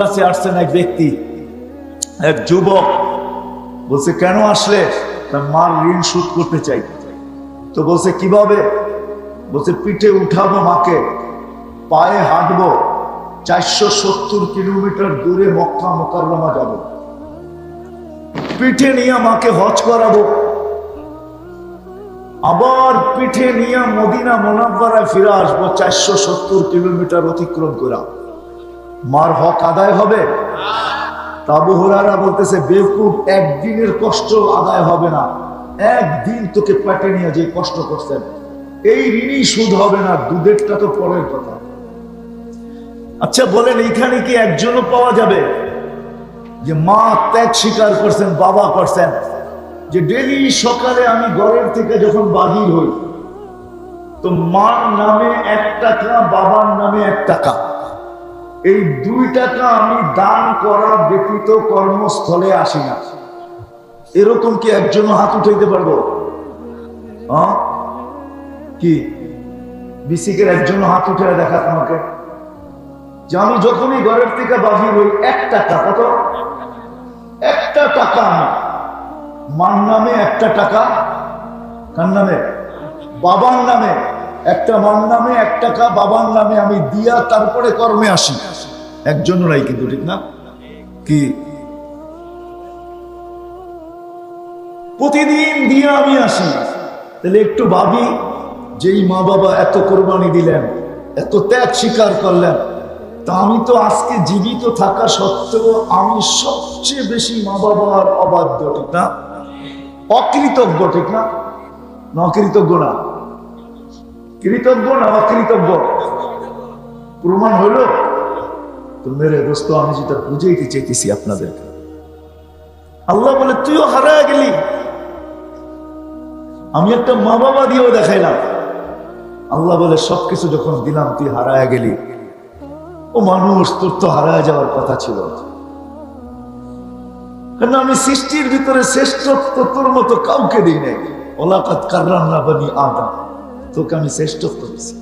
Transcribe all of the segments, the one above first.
কাছে আসছেন এক ব্যক্তি, এক যুবক। বলছে, কেন আসলে? তার মার ঋণ করতে চাই। তো বলছে, কীভাবে? বলছে, পিঠে উঠাবো মাকে, পায়ে হাঁটবো, চারশো সত্তর কিলোমিটার দূরে মক্কা মোকাররমা যাব। পিঠে নিয়ে মাকে হজ করাবো। আবার পিঠে নিয়ে মদিনা মোনাব্বারায় ফিরে আসব, চারশো সত্তর কিলোমিটার অতিক্রম করা। মার হক আদায় হবে? তাবু হুরারা বলতেছে, বেকুব একদিনের কষ্ট আদায় হবে না। একদিন তোকে পেটে নিয়ে যে কষ্ট করছেন, এই ঋণই সুদ হবে না, দুধেরটা তো পরের কথা। আচ্ছা বলেন, এইখানে কি একজনও পাওয়া যাবে? যে মা ত্যাগ স্বীকার করছেন, বাবা করছেন, যে ডেলি সকালে আমি ঘরের থেকে যখন বাহির হই, তো মার নামে এক টাকা, বাবার নামে এক টাকা। এই দুই টাকা আমি দান করা ব্যতীত কর্মস্থলে আসি না। এরকম কি একজন হাত উঠাইতে পারব? কি? বিসিকের একজন হাত উঠে দেখাত আমাকে যে আমি যখনই ঘরের থেকে বাহির হই এক টাকা কত একটা টাকা আমি মার নামে একটা টাকা? কার নামে? বাবার নামে। একটা মার নামে এক টাকা বাবার নামে আমি দিয়া তারপরে কর্মে আসি। একজন নাই কিন্তু, ঠিক না? কি? প্রতিদিন দিয়ে আমি আসি। তাহলে একটু ভাবি, যেই মা বাবা এত কোরবানি দিলেন, এত ত্যাগ স্বীকার করলেন, তা আমি তো আজকে জীবিত থাকা সত্ত্বেও আমি সবচেয়ে বেশি মা বাবার অবাধ্য, ঠিক না? অকৃতজ্ঞ, ঠিক না অকৃতজ্ঞ না। কৃতজ্ঞ না অকৃতজ্ঞ? প্রমাণ হইল তো মেরে দোস্ত, আমি যেটা বুঝাইতে চাইতেছি আপনাদেরকে। আল্লাহ বলে, তুইও হারায় গেলি। আমি একটা মা বাবা দিয়েও দেখাইলাম। আল্লাহ বলে, সবকিছু যখন দিলাম, তুই হারায় গেলি। ও মানুষ, তোর তো হারায় যাওয়ার কথা ছিল। কারণ আমি সৃষ্টির ভিতরে শ্রেষ্ঠত্ব তোর মতো কাউকে দিই নাই? ওলাকাত কার্রাম না বানি আদম। তোকে আমি শ্রেষ্ঠত্ব দিছি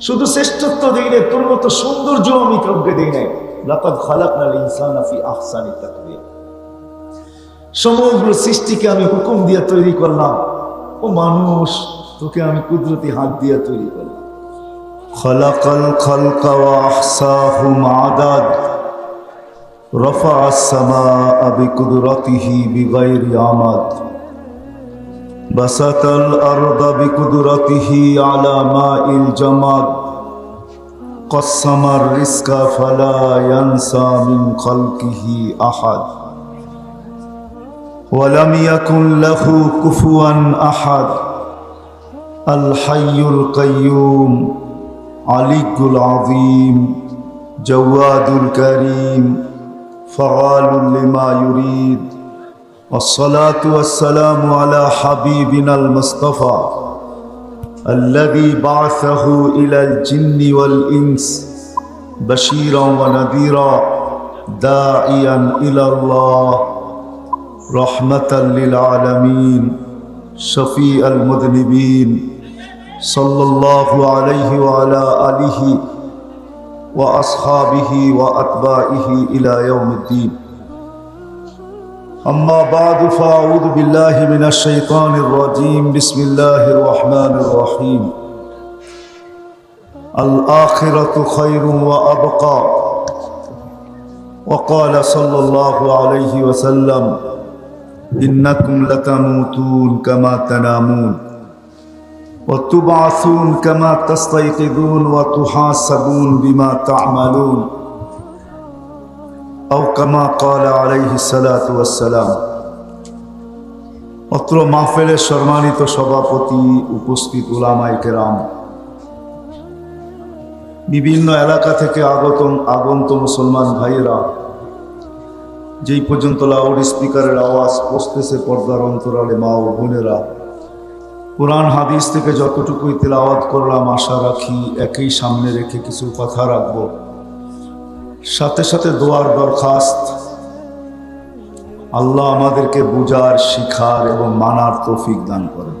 শুধু শ্রেষ্ঠত্ব দিই নাই তোর মতো সৌন্দর্য আমি কাউকে দিই নাই লাকাদ খালাকনাল ইনসানা ফি আহসানি তাকওয়িম সমগ্র সৃষ্টিকে আমি হুকুম দিয়ে তৈরি করলাম ও মানুষ তোকে আমি কুদরতি হাত দিয়ে তৈরি করলাম خلق الخلق وأحصاهم عدد رفع السماء بقدرته بغير عمد بسط الأرض بقدرته على ماء الجمد قسم الرزق فلا ينسى من خلقه أحد ولم يكن له كفوا أحد الحي القيوم علي العظيم جواد الكريم فعال لما يريد والصلاة والسلام على حبيبنا المصطفى الذي بعثه إلى الجن والإنس بشيرا ونذيرا داعيا إلى الله رحمة للعالمين شفيع المذنبين صلى الله عليه وعلى آله وأصحابه وأتباعه إلى يوم الدين أما بعد فأعوذ بالله من الشيطان الرجيم. بسم الله الرحمن الرحيم. الآخرة خير وأبقى. وقال صلى الله عليه وسلم إنكم لتموتون كما تنامون وتبعثون كما تستيقظون وتحاسبون بما تعملون. কামা কলা আলাইহি সালাতাম অত্র মাহফেলের সম্মানিত সভাপতি, উপস্থিত উলামাই কেরাম। বিভিন্ন এলাকা থেকে আগত, আগন্ত মুসলমান ভাইয়েরা, যেই পর্যন্ত লাউড স্পিকারের আওয়াজ পৌঁছতেছে পর্দার অন্তরালে মা ও বোনেরা, কোরআন হাদিস থেকে যতটুকুই তেলাওয়াত করলাম, আশা রাখি একই সামনে রেখে কিছু কথা রাখব। সাথে সাথে দোয়ার দরখাস্ত। আল্লাহ আমাদেরকে বুজার শিখার এবং মানার তৌফিক দান করেন।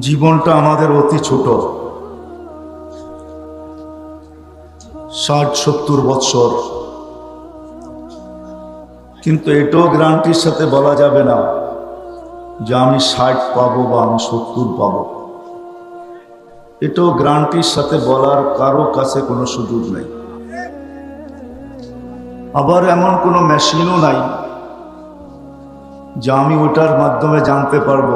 জীবনটা আমাদের অতি ছোট। ষাট, সত্তর বৎসর কিন্তু এটাও গ্রান্টির সাথে বলা যাবে না যে আমি ষাট পাবো বা আমি সত্তর পাবো। এটাও গ্রান্টির সাথে বলার কারও কাছে কোনো সুযোগ নেই। আবার এমন কোনো মেশিনও নাই যা আমি ওটার মাধ্যমে জানতে পারব।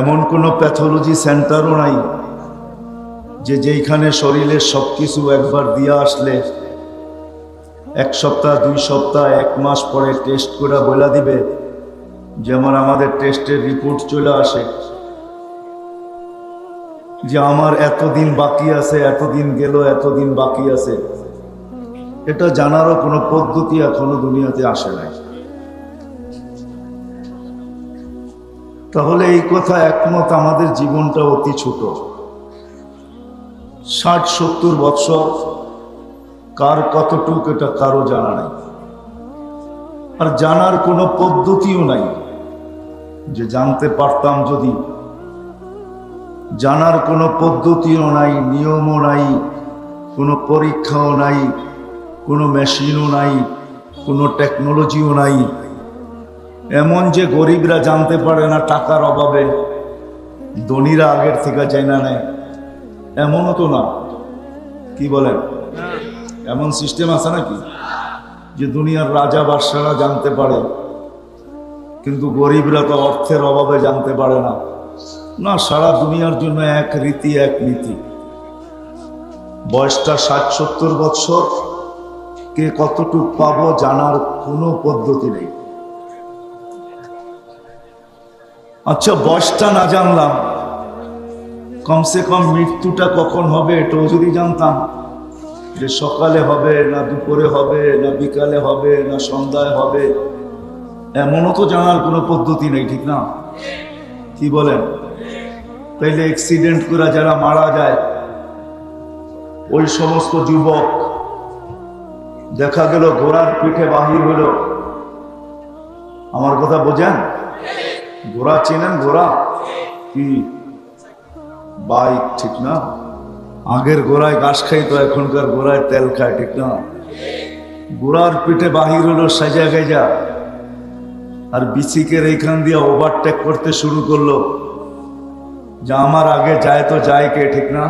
এমন কোনো প্যাথোলজি সেন্টারও নাই যে যেইখানে শরীরের সব কিছু একবার দিয়ে আসলে এক সপ্তাহ, দুই সপ্তাহ, এক মাস পরে টেস্ট করে বলে দিবে, যেমন আমাদের টেস্টের রিপোর্ট চলে আসে। যে আমার এতদিন বাকি আছে, এতদিন গেল, এতদিন বাকি আছে। এটা জানারও কোনো পদ্ধতি এখনও দুনিয়াতে আসে নাই। তাহলে এই কথা একমত আমাদের জীবনটা অতি ছোট। ষাট, সত্তর বৎসর, কার কতটুক এটা কারও জানা নাই। আর জানার কোনো পদ্ধতিও নাই। যে জানতে পারতাম যদি জানার কোনো পদ্ধতিও নাই, নিয়মও নাই, কোনো পরীক্ষাও নাই, কোনো মেশিনও নাই, কোনো টেকনোলজিও নাই। এমন যে গরিবরা জানতে পারে না টাকার অভাবে, ধনীরা আগের থেকে জানা নেয়, এমনও তো না। কি বলেন? এমন সিস্টেম আছে নাকি? যে দুনিয়ার রাজা বাদশারা জানতে পারে, কিন্তু গরিবরা তো অর্থের অভাবে জানতে পারে না। না, সারা দুনিয়ার জন্য এক রীতি, এক নীতি। বয়সটা ষাট সত্তর বৎসর, কে কতটুক পাবো জানার কোনো পদ্ধতি নেই। আচ্ছা বয়সটা না জানলাম। কমসে কম মৃত্যুটা কখন হবে এটাও যদি জানতাম। যে সকালে হবে, না দুপুরে হবে, না বিকালে হবে, না সন্ধ্যায় হবে, এমনও তো জানার কোনো পদ্ধতি নেই, ঠিক না? কি বলেন? তাইলে অ্যাক্সিডেন্ট করে যারা মারা যায়, ওই সমস্ত যুবক, দেখা গেল ঘোড়ার পিঠে বাহির হলো। আমার কথা বোঝেন? ঘোড়া চেনেন ঘোড়া? কি? বাইক, ঠিক না? আগের গোড়ায় ঘাস খাই তো এখনকার গোড়ায় তেল খায়, ঠিক না? গোড়ার পিঠে বাহির হলো সাজা গেজা। আর বিচিকের এইখান দিয়ে ওভারটেক করতে শুরু করল। যে আমার আগে যায় তো যায় কে ঠিক না?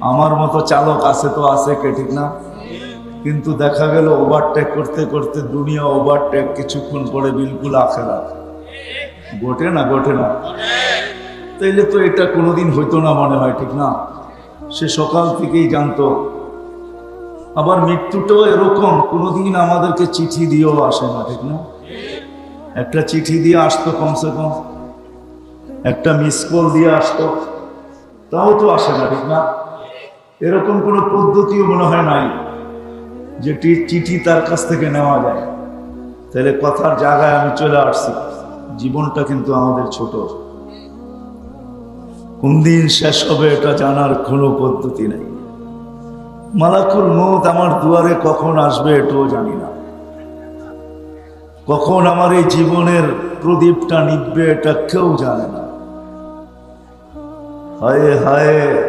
আমার মতো চালক আছে তো আছে কে ঠিক না? কিন্তু দেখা গেল ওভারটেক করতে করতে দুনিয়া ওভারটেক কিছুক্ষণ পরে বিলকুল আখে না ঘটে না ঘটে না? তাইলে তো এটা কোনোদিন হইতো না মনে হয়, ঠিক না? সে সকাল থেকেই জানতো। আবার মৃত্যুটাও এরকম, কোনোদিন আমাদেরকে চিঠি দিয়েও আসে না, ঠিক না? একটা চিঠি দিয়ে আসতো কমসে কম। একটা মিস কল দিয়ে আসতো। তাও তো আসে না, ঠিক না? এরকম কোনো পদ্ধতিও মনে হয় নাই যেটি চিঠি তার কাছ থেকে নেওয়া যায়। তাহলে কথার জায়গায় আমি চলে আসছি। জীবনটা কিন্তু আমাদের ছোট। কোন দিন শেষ হবে এটা জানার কোনো পদ্ধতি নেই। মালাকুল মৌত আমার দুয়ারে কখন আসবে এটাও জানি না। কখন আমার এই জীবনের প্রদীপটা নিববে এটা কেউ জানে না। হায় হায়,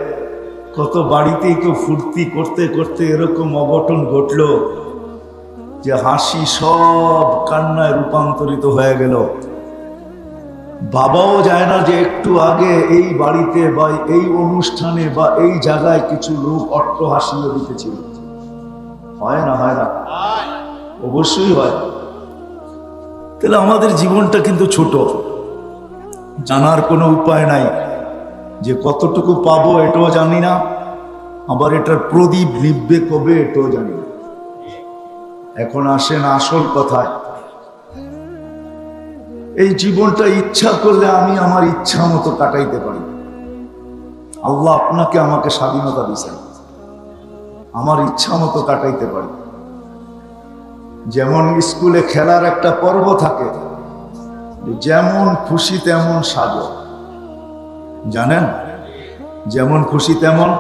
কত বাড়িতেই তো ফুর্তি করতে করতে এরকম অঘটন ঘটলো যে হাসি সব কান্নায় রূপান্তরিত হয়ে গেল। বাবাও যায় না যে একটু আগে এই বাড়িতে বা এই অনুষ্ঠানে বা এই জায়গায় কিছু লোক অট্ট হাসিও দিতেছিল। হয় না হয় না? অবশ্যই হয়। তাহলে আমাদের জীবনটা কিন্তু ছোট। জানার কোনো উপায় নাই। যে কতটুকু পাবো এটাও জানি না, আবার এটার প্রদীপ নিববে কবে এটাও জানি না। এখন আসেন আসল কথায়। এই জীবনটা ইচ্ছা করলে আমি আমার ইচ্ছা মতো কাটাইতে পারি। আল্লাহ আপনাকে আমাকে স্বাধীনতা দিয়েছেন। আমার ইচ্ছা মতো কাটাইতে পারি। যেমন স্কুলে খেলার একটা পর্ব থাকে, যেমন খুশি তেমন সাজো। জানেন? যেমন খুশি তেমন।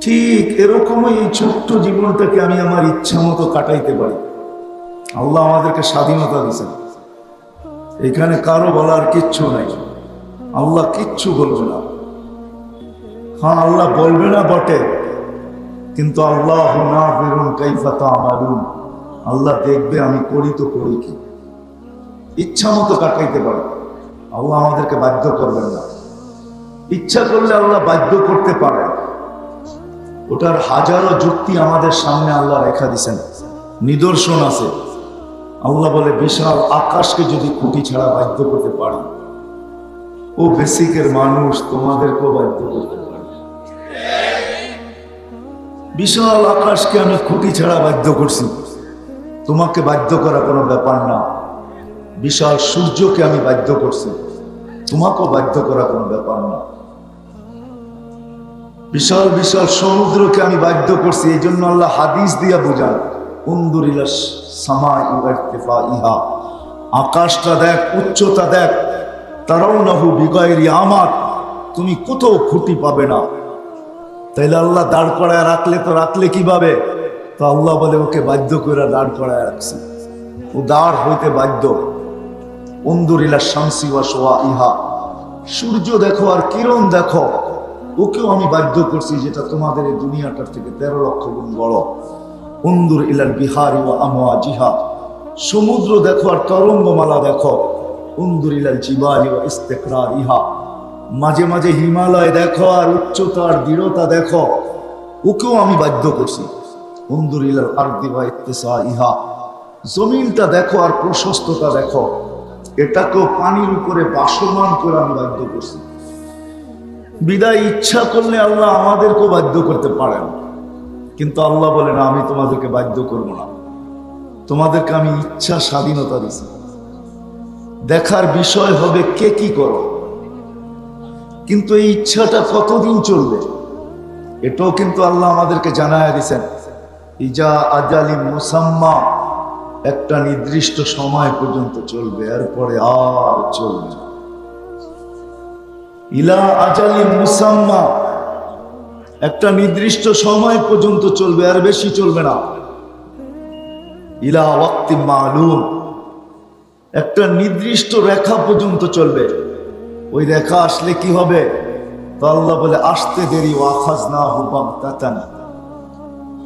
ঠিক এরকমই এই ছোট্ট জীবনটাকে আমি আমার ইচ্ছা মতো কাটাইতে পারি। আল্লাহ আমাদেরকে স্বাধীনতা দিয়েছেন। এখানে কারও বলার কিচ্ছু নাই। আল্লাহ কিচ্ছু বলবে না। হ্যাঁ আল্লাহ বলবে না বটে। কিন্তু আল্লাহ না বেরুন কাইফাতা আমারুন আল্লাহ দেখবে আমি করি তো করি কি। ইচ্ছা মতো কাটাইতে পারে। আল্লাহ আমাদেরকে বাধ্য করবেন না। ইচ্ছা করলে আল্লাহ বাধ্য করতে পারে। ওটার হাজারো যুক্তি আমাদের সামনে আল্লাহ রেখা দিছেন। নিদর্শন আছে। আল্লাহ বলে, বিশাল আকাশকে যদি খুঁটি ছাড়া বাধ্য করতে পারি, ও বেসিকের মানুষ, তোমাদেরকেও বাধ্য করতে পারে। বিশাল আকাশকে আমি খুঁটি ছাড়া বাধ্য করছি। তোমাকে বাধ্য করা কোনো ব্যাপার না। বিশাল সূর্যকে আমি বাধ্য করছি। তোমাকেও বাধ্য করা কোনো ব্যাপার না। বিশাল বিশাল সমুদ্রকে আমি বাধ্য করছি। এই জন্য আল্লাহ হাদিস দিয়া বুঝান, উন্দুরিলা সামা ইহা। আকাশটা দেখ, উচ্চতা দেখ। তারাও নাহু বিগয়েরি আমার তুমি কোথাও খুঁটি পাবে না। তাইলে আল্লাহ দাঁড় করায় রাখলে তো রাখলে কীভাবে? তো আল্লাহ বলে, ওকে বাধ্য করে দাঁড় করায় রাখছি। ও দাঁড় হইতে বাধ্য। অন্দুরিলা শামসি ওয়া সোয়া ইহা সূর্য দেখো আর কিরণ দেখো। ওকেও আমি বাধ্য করছি যেটা তোমাদের এই দুনিয়াটার থেকে তেরো লক্ষ গুণ বড়। অন্দুর ইলাল বিহারি ও আমোয়া জিহা সমুদ্র দেখো আর তরঙ্গমালা দেখো। অন্দুর ইলাল জিবারি ও ইস্তেকরার ইহা মাঝে মাঝে হিমালয় দেখো আর উচ্চতা আর দৃঢ়তা দেখো। ওকেও আমি বাধ্য করছি। অন্দুর ইলাল আরদি বা ইত্তেসা ইহা জমিনটা দেখো আর প্রশস্ততা দেখো। এটাকেও পানির উপরে বাসমান করে আমি বাধ্য করছি। বিদায় ইচ্ছা করলে আল্লাহ আমাদেরকেও বাধ্য করতে পারেন। কিন্তু আল্লাহ বলে, না, আমি তোমাদেরকে বাধ্য করব না। তোমাদেরকে আমি ইচ্ছা স্বাধীনতা দিছি। দেখার বিষয় হবে কে কি করো। কিন্তু এই ইচ্ছাটা কতদিন চলবে? এটাও কিন্তু আল্লাহ আমাদেরকে জানায় দিছেন। ইজা আজালি মুসাম্মা একটা নির্দিষ্ট সময় পর্যন্ত চলবে, এরপরে আর চলবে ইলা আজালি মুসাম্মা, একটা নির্দিষ্ট সময় পর্যন্ত চলবে, আর বেশি চলবে না। ইলা ওয়াক্তি মালুম, একটা নির্দিষ্ট রেখা পর্যন্ত চলবে। ওই রেখা আসলে কি হবে? তো আল্লাহ বলে, আসতে দেরি ওয়াখাজ না হুবাম তাতান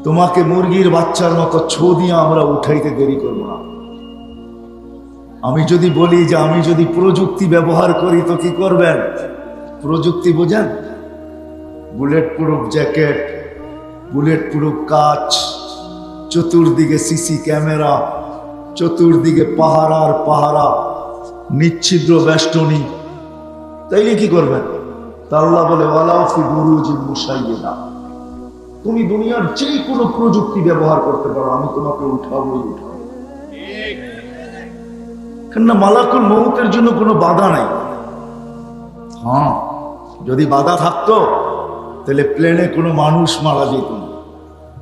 তোমাকে মুরগির বাচ্চার মতো ছো দিয়ে আমরা উঠাইতে দেরি করব না। আমি যদি বলি যে আমি যদি প্রযুক্তি ব্যবহার করি তো কি করবেন? প্রযুক্তি বোঝেন? Bullet proof jacket, bullet proof কাচ, চতুর্দিকে সিসি ক্যামেরা, চতুর্দিকে পাহারার পাহারা নিচ্ছিদ্র বেষ্টনী। তাইলে কি করবেন? তা আল্লাহ বলে ওয়ালাফি বুরুজি মুসাইয়েদা তুমি দুনিয়ার যে কোনো প্রযুক্তি ব্যবহার করতে পারো আমি তোমাকে উঠাবোই উঠাবো। কেননা মালাকুল মৌতের জন্য কোনো বাধা নাই। হ্যাঁ। যদি বাধা থাকতো তাহলে প্লেনে কোনো মানুষ মারা যেত না।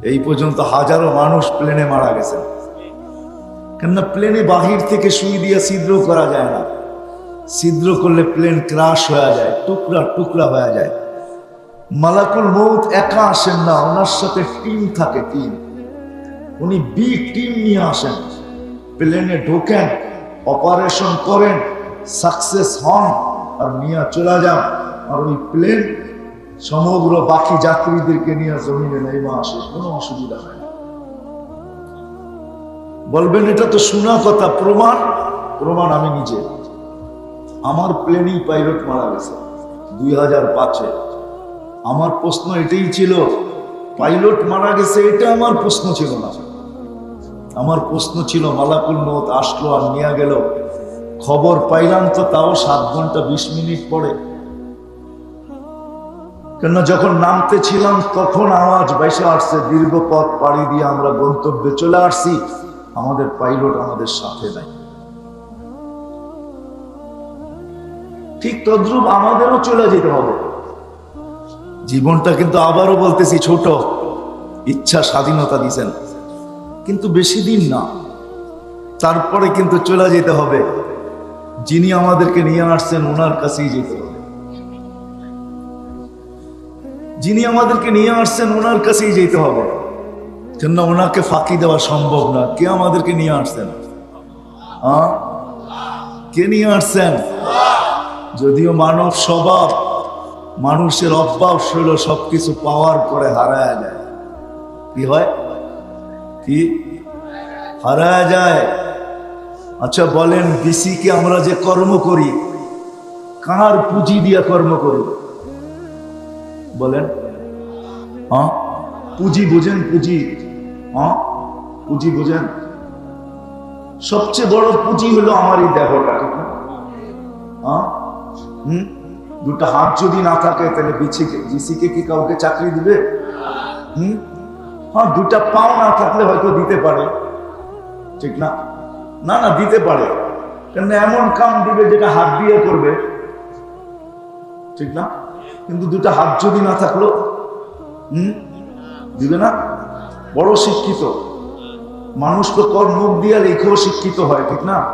এই পর্যন্ত হাজারো মানুষ প্লেনে মারা গেছে কেননা প্লেনে বাহির থেকে সুই দিয়ে ছিদ্র করা যায় না। ছিদ্র করলে প্লেন ক্রাশ হয়ে যায় টুকরা টুকরা হয়ে যায়। মালাকুল মৌত একা আসেন না, ওনার সাথে টিম থাকে, টিম। উনি বি টিম নিয়ে আসেন, প্লেনে ঢোকেন, অপারেশন করেন, সাকসেস হন, আর নিয়ে চলে যান। আর ওই প্লেন, সমগ্র বাকি যাত্রীদেরকে নিয়ে জমিনে নেমে আসে, কোনো অসুবিধা নাই। বলবেন, এটা তো শোনা কথা, প্রমাণ? প্রমাণ আমি নিজে। আমার প্লেনেই পাইলট মারা গেছে, দুই হাজার পাঁচে। আমার প্রশ্ন এটাই ছিল, পাইলট মারা গেছে, এটা আমার প্রশ্ন ছিল না। আমার প্রশ্ন ছিল, মালাকুল মত আসলো আর নিয়ে গেল। খবর পাইলাম তো তাও সাত ঘণ্টা বিশ মিনিট পরে। কেন যখন নামতে ছিলাম, তখন আওয়াজ বাইসে আসছে, দীর্ঘ পথ পাড়ি দিয়ে আমরা গন্তব্যে চলে আসছি। আমাদের পাইলট আমাদের সাথে নাই। ঠিক তদ্রুপ আমাদেরও চলে যেতে হবে। জীবনটা কিন্তু আবারও বলতেছি ছোট। ইচ্ছা স্বাধীনতা দিছেন। কিন্তু বেশি দিন না। তারপরে কিন্তু চলে যেতে হবে। যিনি আমাদেরকে নিয়ে আসছেন, ওনার কাছেই যেতে হবে। যিনি আমাদেরকে নিয়ে আসছেন, ওনার কাছেই যেতে হবে। কেননা ওনাকে ফাঁকি দেওয়া সম্ভব না। কে আমাদেরকে নিয়ে আসছেন? কে নিয়ে আসছেন? যদিও মানব স্বভাব। মানুষের অভ্যাস হলো সবকিছু পাওয়ার পরে হারায় যায় কি হয়? কি? হারায় যায়। আচ্ছা বলেন, বিসিকে আমরা যে কর্ম করি, কার পুঁজি দিয়ে কর্ম করি? বলেন। হ্যাঁ পুঁজি বুঝেন, পুঁজি। হ্যাঁ পুঁজি বুঝেন। সবচেয়ে বড় পুঁজি হলো আমার এই দেহটা হ্যাঁ হুম? দুটো হাত যদি না থাকে, তাহলে বিছিকে বিসিকে কি কাউকে চাকরি দিবে? হুম? হ্যাঁ দুটা পাও না থাকলে হয়তো দিতে পারে। ঠিক না? না না, দিতে পারে। কেন এমন কাম দিবে যেটা হাত দিয়ে করবে। ঠিক না? কিন্তু দুটা হাত যদি না থাকল, হুম? দিবে না? বড় শিক্ষিত। মানুষ তো কর মুখ দিয়ে লেখেও শিক্ষিত হয়, ঠিক না?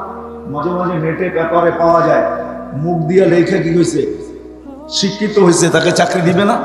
মাঝে মাঝে নেটে পেপারে পাওয়া যায়। মুখ দিয়ে লেখে কি হয়েছে শিক্ষিত হয়েছে তাকে চাকরি দিবে না।